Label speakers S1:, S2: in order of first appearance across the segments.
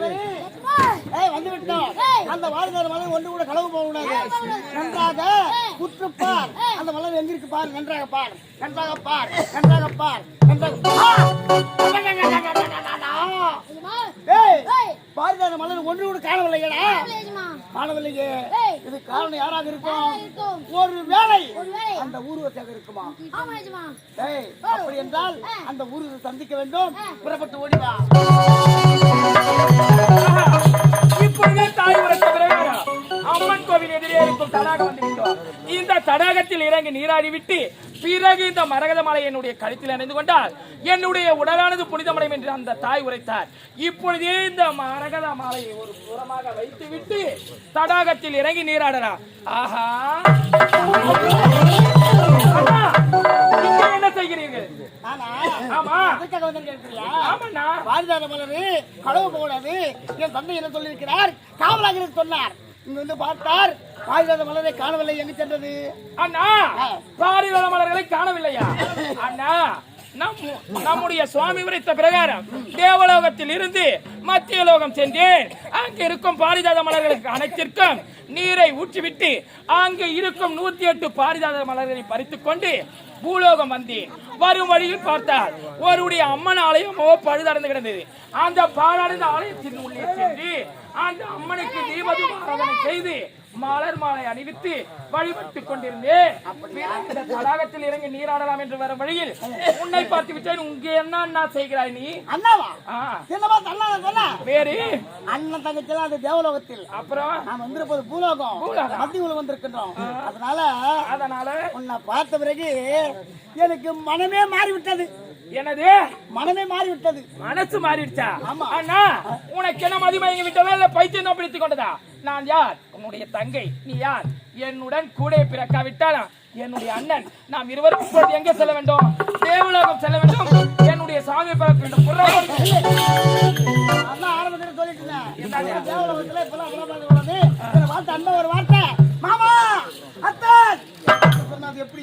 S1: மலரே ஏய் வந்து விட்டோம் அந்த வாழ்ந்தார் மலர் ஒன்று கூட களவு போக கூடாது. நன்றாக குற்றுப்பார். அந்த மலர் எங்க இருக்கு பார்? நன்றாக பார். நன்றாக பார். நன்றாக பார். நன்றாக ஏய். பாரிதான மலர் ஒன்று கூட காணவில்லையடா. காணவில்லையே இது காரணம் யாராக இருக்கும்? ஒரு வேளை அந்த ஊர்வசாக இருக்குமா? ஏய் அப்படி என்றால் அந்த ஊருக்கு சந்திக்க வேண்டும். புறப்பட்டு ஓடி
S2: தடாகத்தில் இறங்கி நீராடி விட்டு பிறகு இந்த மரகத மாலை என்னுடைய கழுத்தில் அணிந்து கொண்டால் என்னுடைய உடலானது புனிதமடையும் என்று அந்த தாய் உரைத்தார். இப்பொழுதே இந்த மரகத மாலையை ஒரு புறமாக வைத்து விட்டு தடாகத்தில் இறங்கி நீராடலாம். ஆஹா! என்ன செய்கிறீர்கள்?
S1: களவு போடாது. என் தந்தை என்ன சொல்லியிருக்கிறார்? காவலாக சொன்னார். இங்க வந்து பார்த்தார். பாரிதான மலரை காணவில்லை. எங்க சென்றது?
S2: அண்ணா பாரிவள மலர்களை காணவில்லையா? அண்ணா நம் நம்முடைய சுவாமி உரைத்த பிரகாரம் தேவலோகத்தில் இருந்து மத்திய லோகம் சென்றேன். அங்கு இருக்கும் பாரிஜாத மலர்களுக்கு அனைத்திற்கும் நீரை ஊற்றிவிட்டு அங்கு இருக்கும் நூத்தி எட்டு பாரிஜாத மலர்களை பறித்துக் கொண்டு பூலோகம் வந்தேன். வரும் வழியில் பார்த்தால் ஒருடைய அம்மன் ஆலயமோ பழுதடைந்து கிடந்தது. அந்த பாழடைந்த ஆலயத்தின் உள்ளே சென்று அந்த அம்மனுக்கு தீபதுமாராதனை செய்து மலர் மாலை அணிவித்து வழிபட்டுக் கொண்டிருந்தேன். தடாகத்தில் இறங்கி நீராடலாம் என்று வரும் வழியில் உன்னை பார்த்து விட்டேன். உங்க என்ன என்ன செய்கிறாய் நீ?
S1: அண்ணாவா?
S2: ஆ,
S1: என்னமா அண்ணா சொன்ன?
S2: வேறு?
S1: அண்ணன் தங்கச்செல்லாம் அது தேவலோகத்தில்.
S2: அப்புறம்?
S1: நாம் வந்திருப்பது பூலோகம்.
S2: பூலோகம்.
S1: மத்திய உலகம் வந்திருக்கின்றோம். அதனால
S2: அதனால?
S1: உன்னை பார்த்த பிறகு எனக்கு மனமே மாறிவிட்டது.
S2: எனது
S1: மனமே மாறிவிட்டது.
S2: மனசு மாறிடுச்சா?
S1: ஆமா.
S2: அண்ணா உனக்கு என்ன மதிமயங்கி விட்டதா இல்ல பைத்தியம் தான் பிடித்துக் கொண்டதா? நான் யார்? உன்னுடைய தங்கை. நீ யார்? என்னுடன் கூட பிறக்காவிட்டாலும் என்னுடைய அண்ணன். நாம் இருவரும் இப்பொழுது எங்கே செல்ல வேண்டும்? தேவலோகம் செல்ல வேண்டும். என்னுடைய சாமி பார்க்க வேண்டும்
S1: ஒரு வார்த்தை. மாமா அத்தன் சொன்னா அது எப்படி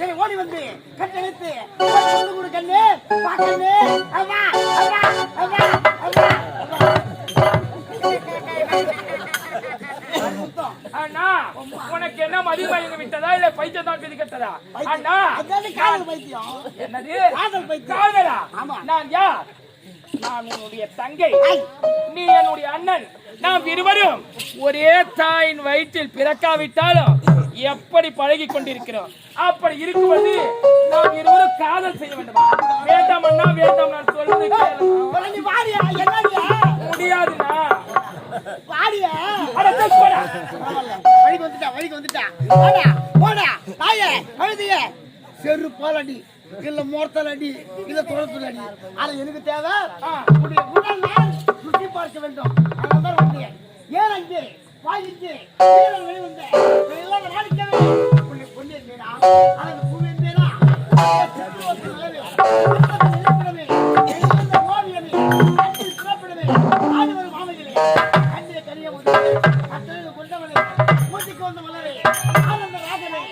S1: சரி ஓடி வந்து கட்டழித்து வந்து கொடு கண்ணு. பா கண்ணு. அம்மா அம்மா அம்மா அம்மா அம்மா சுத்தம்
S2: அண்ணா உனக்கு என்ன மதிமயங்கி விட்டதா இல்ல பைத்தியம். தான் பிடிக்கட்டதா அண்ணா
S1: காதல் பைத்தியம்.
S2: என்னது?
S1: காதல் பைத்தியம்.
S2: காதலா?
S1: ஆமா.
S2: நான் யார்? நான் உன்னுடைய தங்கை. நீ என்னுடைய அண்ணன். நாம் இருவரும் ஒரே தாயின் வயிற்றில் பிறக்காவிட்டாலும் எப்படி பழகி கொண்டிருக்கிறோம் அப்படி இருக்கும்போது நாம் இருவரும் காதல் செய்ய வேண்டுமா? வேண்டாம் அண்ணா வேண்டாம் நான்
S1: என்னடியா?
S2: முடியாதுண்ணா.
S1: வழிக்கு வந்துட்டா வழிக்கு வந்துட்டா. போடா தாயே அழுதிய. செருப்பால் அடி இல்ல மோர்த்தல் அடி இல்ல துளத்துல அடி. ஆனா எனக்கு தேவை உன்னுடைய உடல் நான் சுற்றி பார்க்க வேண்டும். வந்தேன் ஏன் அங்கே? வாங்கிட்டு வீரன் வெளி வந்தேன் நான் எல்லாம் நாளைக்கவே உன்னை கொண்டு இருந்தேனா ஆனா இந்த பூமி இருந்தேனா செத்து வந்த நிலவே, செத்து நிலப்பிடமே, எங்கிருந்த ஓவியமே, அன்பில் சிறப்பிடமே, ஆடி வரும் மாமைகளே, கண்ணிலே கரிய முதலே, கட்டளையில் கொண்டவனே, மூச்சுக்கு வந்த மலரே, ஆனந்த ராகவே,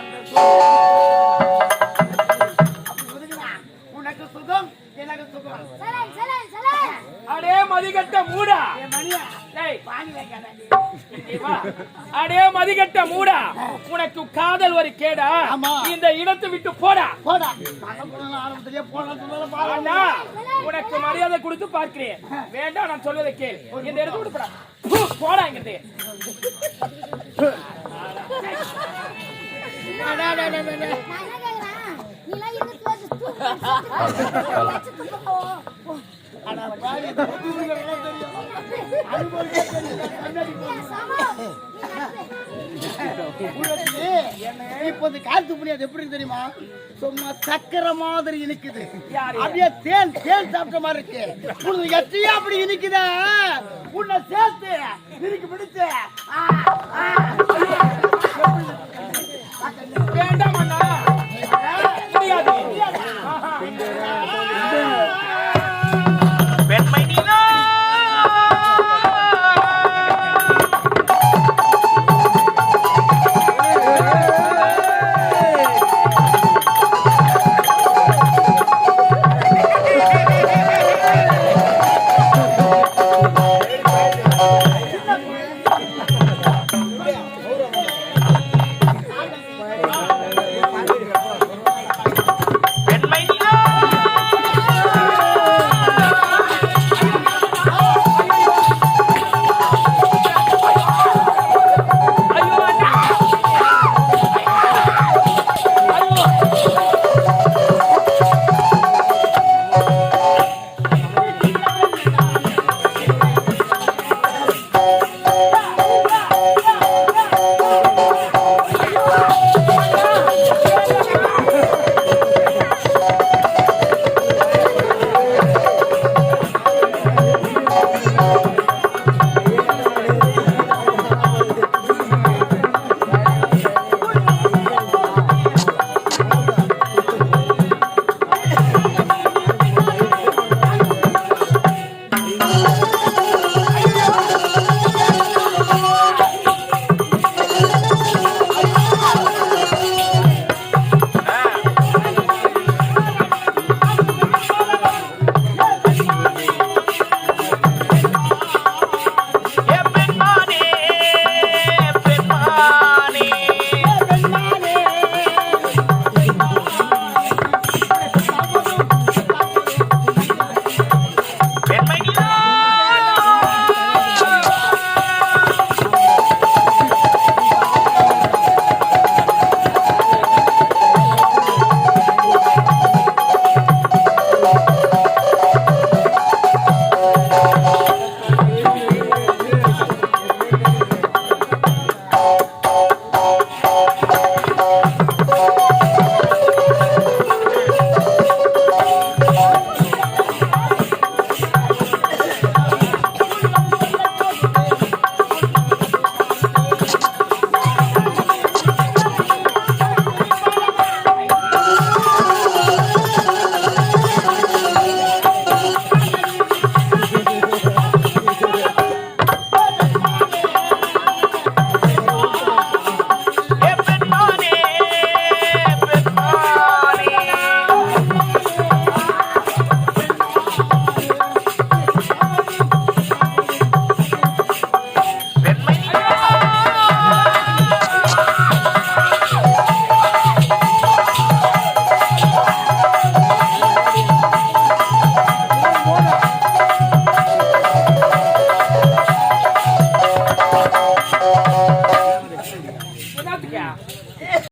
S1: அந்த
S2: மூடா. உனக்கு காதல் ஒரு கேடா. இந்த இடத்தை விட்டு போடா.
S1: போடா.
S2: உனக்கு மரியாதை கொடுத்து பார்க்கிறேன். வேண்டாம் நான் சொல்வதை கேள். இந்த இடத்தை விட்டு போடா. போடா இங்கிட்டு
S1: ஆனா பாரு, இந்த புத்திமதிகளெல்லாம் தெரியும். இப்ப இந்த காத்து புளி அது எப்படி தெரியுமா சும்மா சக்கரை மாதிரி இனிக்குது அப்படியே தேன் தேன் சாப்பிட்ட மாதிரி இருக்கு உனக்கு எத்தையும் அப்படி இனிக்குதா உன்னை சேர்த்து இனிக்கு பிடிச்சு
S2: வேண்டாம்